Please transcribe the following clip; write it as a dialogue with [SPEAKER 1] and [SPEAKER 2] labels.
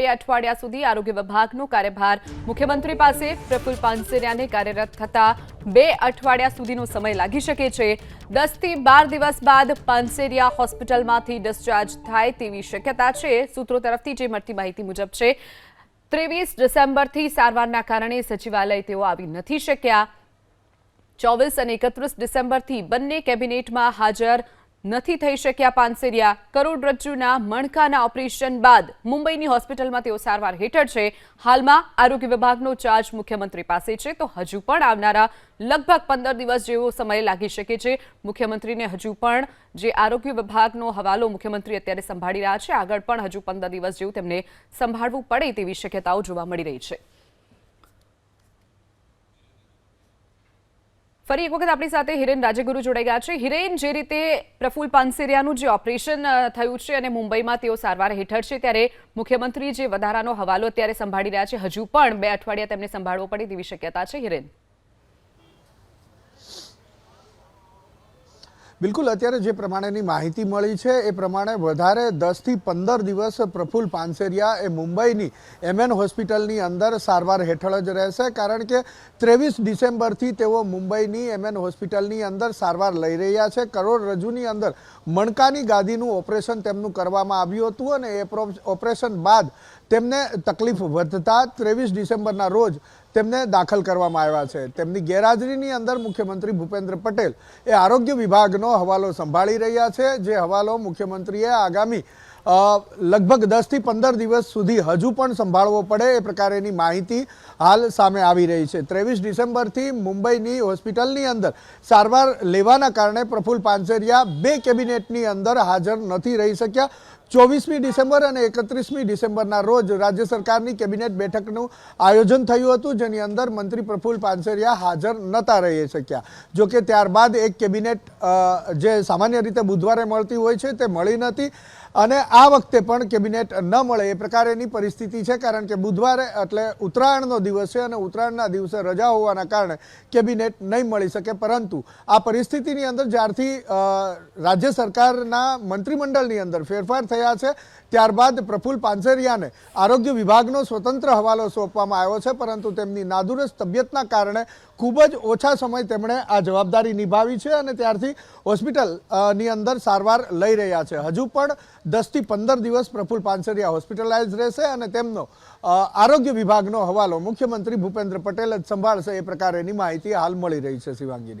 [SPEAKER 1] બે અઠવાડિયા સુધી આરોગ્ય વિભાગનો કાર્યભાર મુખ્યમંત્રી પાસે પ્રફુલ પાનસેરિયાને કાર્યરત થતા બે અઠવાડિયા સુધીનો સમય લાગી શકે છે. દસથી બાર દિવસ બાદ પાનસેરિયા હોસ્પિટલમાંથી ડિસ્ચાર્જ થાય તેવી શક્યતા છે. સૂત્રો તરફથી જે મળતી માહિતી મુજબ છે, ત્રેવીસ ડિસેમ્બરથી સારવારના કારણે સચિવાલય તેઓ આવી નથી શક્યા. ચોવીસ અને એકત્રીસ ડિસેમ્બરથી બંને કેબિનેટમાં હાજર નથી થઈ શક્યા પાનસેરિયા. કરોડરજ્જુના મણકાના ઓપરેશન બાદ મુંબઈની હોસ્પિટલમાં તેઓ સારવાર હેઠળ છે. હાલમાં આરોગ્ય વિભાગનો ચાર્જ મુખ્યમંત્રી પાસે છે, તો હજુ પણ આવનારા લગભગ પંદર દિવસ જેવો સમય લાગી શકે છે. મુખ્યમંત્રીને હજુ પણ જે આરોગ્ય વિભાગનો હવાલો મુખ્યમંત્રી અત્યારે સંભાળી રહ્યા છે, આગળ પણ હજુ પંદર દિવસ જેવું તેમને સંભાળવું પડે તેવી શક્યતાઓ જોવા મળી રહી છે. ફરી એક વખત આપણી સાથે હિરેન રાજગુરુ જોડાઈ ગયા છે. હિરેન, જે રીતે પ્રફુલ પાનસેરિયાનું જે ઓપરેશન થયું છે અને મુંબઈમાં તેઓ સારવાર હેઠળ છે, ત્યારે મુખ્યમંત્રી જે વધારાનો હવાલો અત્યારે સંભાળી રહ્યા છે, હજુ પણ બે અઠવાડિયા તેમને સંભાળવો પડે તેવી શક્યતા છે, હિરેન.
[SPEAKER 2] બિલકુલ, અત્યારે જે પ્રમાણેની માહિતી મળી છે, એ પ્રમાણે વધારે દસથી પંદર દિવસ પ્રફુલ્લ પાનસેરિયા એ મુંબઈની એમએન હોસ્પિટલની અંદર સારવાર હેઠળ જ રહેશે, કારણ કે ત્રેવીસ ડિસેમ્બરથી તેઓ મુંબઈની એમએન હોસ્પિટલની અંદર સારવાર લઈ રહ્યા છે. કરોડરજ્જુની અંદર મણકાની ગાદીનું ઓપરેશન તેમનું કરવામાં આવ્યું હતું અને એ પ્રો- ઓપરેશન બાદ તેમને તકલીફ વધતા ત્રેવીસ ડિસેમ્બરના રોજ તેમને દાખલ કરવામાં આવ્યા છે. તેમની ગેરહાજરીની અંદર મુખ્યમંત્રી ભૂપેન્દ્ર પટેલ એ આરોગ્ય વિભાગનો હવાલો સંભાળી રહ્યા છે. જે હવાલો મુખ્યમંત્રીએ આગામી લગભગ દસથી પંદર દિવસ સુધી હજુ પણ સંભાળવો પડે એ પ્રકારેની માહિતી હાલ સામે આવી રહી છે. ત્રેવીસ ડિસેમ્બરથી મુંબઈની હોસ્પિટલની અંદર સારવાર લેવાના કારણે પ્રફુલ્લ પાનસેરિયા બે કેબિનેટની અંદર હાજર નથી રહી શક્યા. ચોવીસમી ડિસેમ્બર અને એકત્રીસમી ડિસેમ્બરના રોજ રાજ્ય સરકારની કેબિનેટ બેઠકનું આયોજન થયું હતું, જેની અંદર મંત્રી પ્રફુલ્લ પાનસેરિયા હાજર નહોતા રહી શક્યા. જોકે ત્યારબાદ એક કેબિનેટ જે સામાન્ય રીતે બુધવારે મળતી હોય છે તે મળી નથી અને આ વખતે પણ કેબિનેટ ન મળે એ પ્રકારેની પરિસ્થિતિ છે, કારણ કે બુધવારે એટલે ઉત્તરાયણનો દિવસ છે અને ઉત્તરાયણના દિવસે રજા હોવાના કારણે કેબિનેટ નહીં મળી શકે. પરંતુ આ પરિસ્થિતિની અંદર જ્યારથી રાજ્ય સરકારના મંત્રીમંડળની અંદર ફેરફાર થયા છે. ત્યારબાદ પ્રફુલ પાંસરિયાને આરોગ્ય વિભાગનો સ્વતંત્ર હવાલો સોંપવામાં આવ્યો છે પરંતુ તેમની નાદુરસ્ત તબિયતના કારણે ખૂબ જ ઓછા સમય તેમણે આ જવાબદારી નિભાવી છે અને ત્યારથી હોસ્પિટલ અ, ની અંદર સારવાર લઈ રહ્યા છે. હજુ પણ દસથી પંદર દિવસ પ્રફુલ પાંસરિયા હોસ્પિટલાઇઝ રહેશે અને તેમનો આરોગ્ય વિભાગનો હવાલો મુખ્યમંત્રી ભૂપેન્દ્ર પટેલ જ સંભાળશે એ પ્રકારેની માહિતી હાલ મળી રહી છે શિવાંગીની.